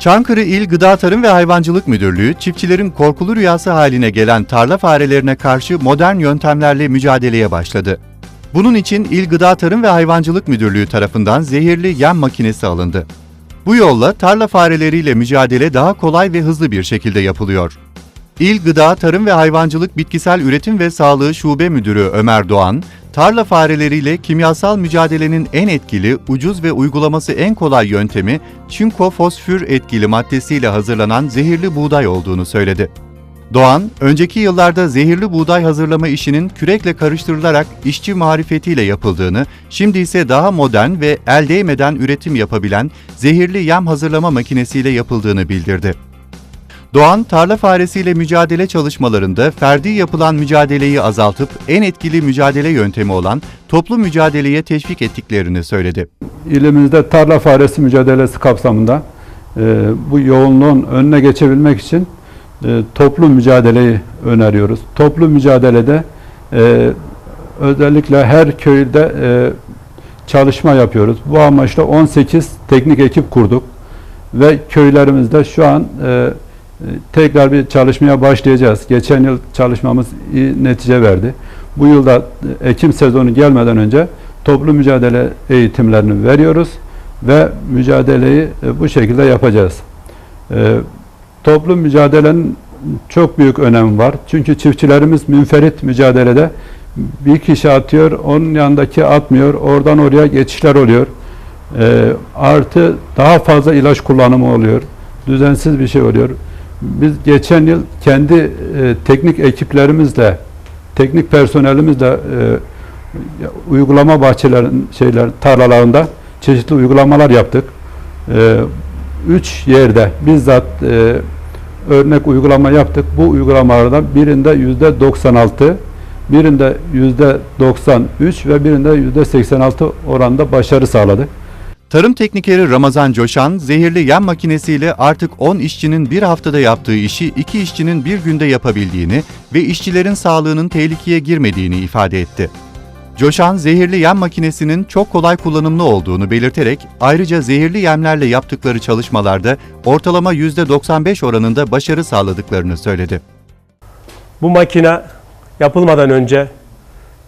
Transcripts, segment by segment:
Çankırı İl Gıda Tarım ve Hayvancılık Müdürlüğü, çiftçilerin korkulu rüyası haline gelen tarla farelerine karşı modern yöntemlerle mücadeleye başladı. Bunun için İl Gıda Tarım ve Hayvancılık Müdürlüğü tarafından zehirli yem makinesi alındı. Bu yolla tarla fareleriyle mücadele daha kolay ve hızlı bir şekilde yapılıyor. İl Gıda, Tarım ve Hayvancılık Bitkisel Üretim ve Sağlığı Şube Müdürü Ömer Doğan, tarla fareleriyle kimyasal mücadelenin en etkili, ucuz ve uygulaması en kolay yöntemi çinkofosfür etkili maddesiyle hazırlanan zehirli buğday olduğunu söyledi. Doğan, önceki yıllarda zehirli buğday hazırlama işinin kürekle karıştırılarak işçi marifetiyle yapıldığını, şimdi ise daha modern ve el değmeden üretim yapabilen zehirli yem hazırlama makinesiyle yapıldığını bildirdi. Doğan, tarla faresiyle mücadele çalışmalarında ferdi yapılan mücadeleyi azaltıp en etkili mücadele yöntemi olan toplu mücadeleye teşvik ettiklerini söyledi. İlimizde tarla faresi mücadelesi kapsamında e, bu yoğunluğun önüne geçebilmek için e, toplu mücadeleyi öneriyoruz. Toplu mücadelede e, özellikle her köyde e, çalışma yapıyoruz. Bu amaçla 18 teknik ekip kurduk ve köylerimizde şu an e, tekrar bir çalışmaya başlayacağız. Geçen yıl çalışmamız iyi netice verdi. Bu yılda e, Ekim sezonu gelmeden önce toplu mücadele eğitimlerini veriyoruz ve mücadeleyi e, bu şekilde yapacağız. E, Toplu mücadelenin çok büyük önemi var. Çünkü çiftçilerimiz münferit mücadelede bir kişi atıyor, onun yanındaki atmıyor, oradan oraya geçişler oluyor. Artı daha fazla ilaç kullanımı oluyor. Düzensiz bir şey oluyor. Biz geçen yıl kendi e, teknik ekiplerimizle, teknik personelimizle e, uygulama bahçelerin şeyler tarlalarında çeşitli uygulamalar yaptık. E, üç yerde bizzat e, örnek uygulama yaptık. Bu uygulamalardan birinde yüzde 96, birinde yüzde 93 ve birinde yüzde 86 oranda başarı sağladık. Tarım teknikeri Ramazan Coşan, zehirli yem makinesiyle artık 10 işçinin bir haftada yaptığı işi 2 işçinin bir günde yapabildiğini ve işçilerin sağlığının tehlikeye girmediğini ifade etti. Coşan, zehirli yem makinesinin çok kolay kullanımlı olduğunu belirterek, ayrıca zehirli yemlerle yaptıkları çalışmalarda ortalama %95 oranında başarı sağladıklarını söyledi. Bu makine yapılmadan önce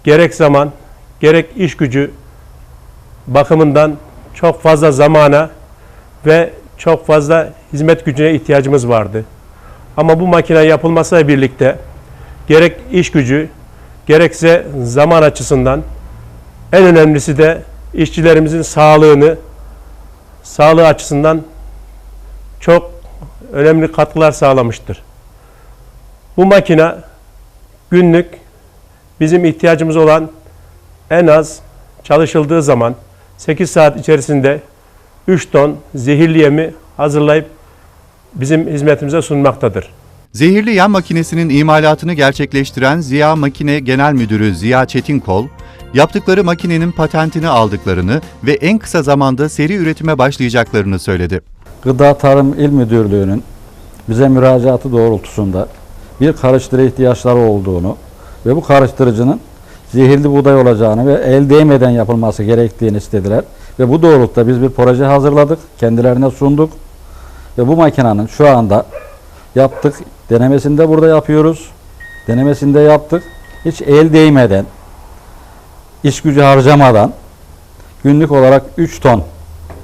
gerek zaman, gerek iş gücü bakımından çok fazla zamana ve çok fazla hizmet gücüne ihtiyacımız vardı. Ama bu makine yapılmasıyla birlikte gerek iş gücü gerekse zaman açısından en önemlisi de işçilerimizin sağlığını sağlığı açısından çok önemli katkılar sağlamıştır. Bu makine günlük bizim ihtiyacımız olan en az çalışıldığı zaman 8 saat içerisinde 3 ton zehirli yemi hazırlayıp bizim hizmetimize sunmaktadır. Zehirli yem makinesinin imalatını gerçekleştiren Ziya Makine Genel Müdürü Ziya Çetinkol, yaptıkları makinenin patentini aldıklarını ve en kısa zamanda seri üretime başlayacaklarını söyledi. Gıda Tarım İl Müdürlüğü'nün bize müracaatı doğrultusunda bir karıştırıcı ihtiyaçları olduğunu ve bu karıştırıcının zehirli buğday olacağını ve el değmeden yapılması gerektiğini istediler. Ve bu doğrultuda biz bir proje hazırladık, kendilerine sunduk. Ve bu makinenin şu anda yaptık, denemesinde burada yapıyoruz. Denemesinde yaptık. Hiç el değmeden, iş gücü harcamadan günlük olarak 3 ton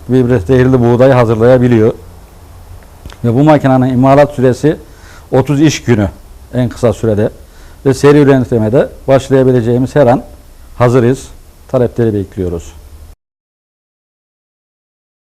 bir zehirli buğday hazırlayabiliyor. Ve bu makinenin imalat süresi 30 iş günü en kısa sürede ve seri üretimde başlayabileceğimiz her an hazırız. Talepleri bekliyoruz.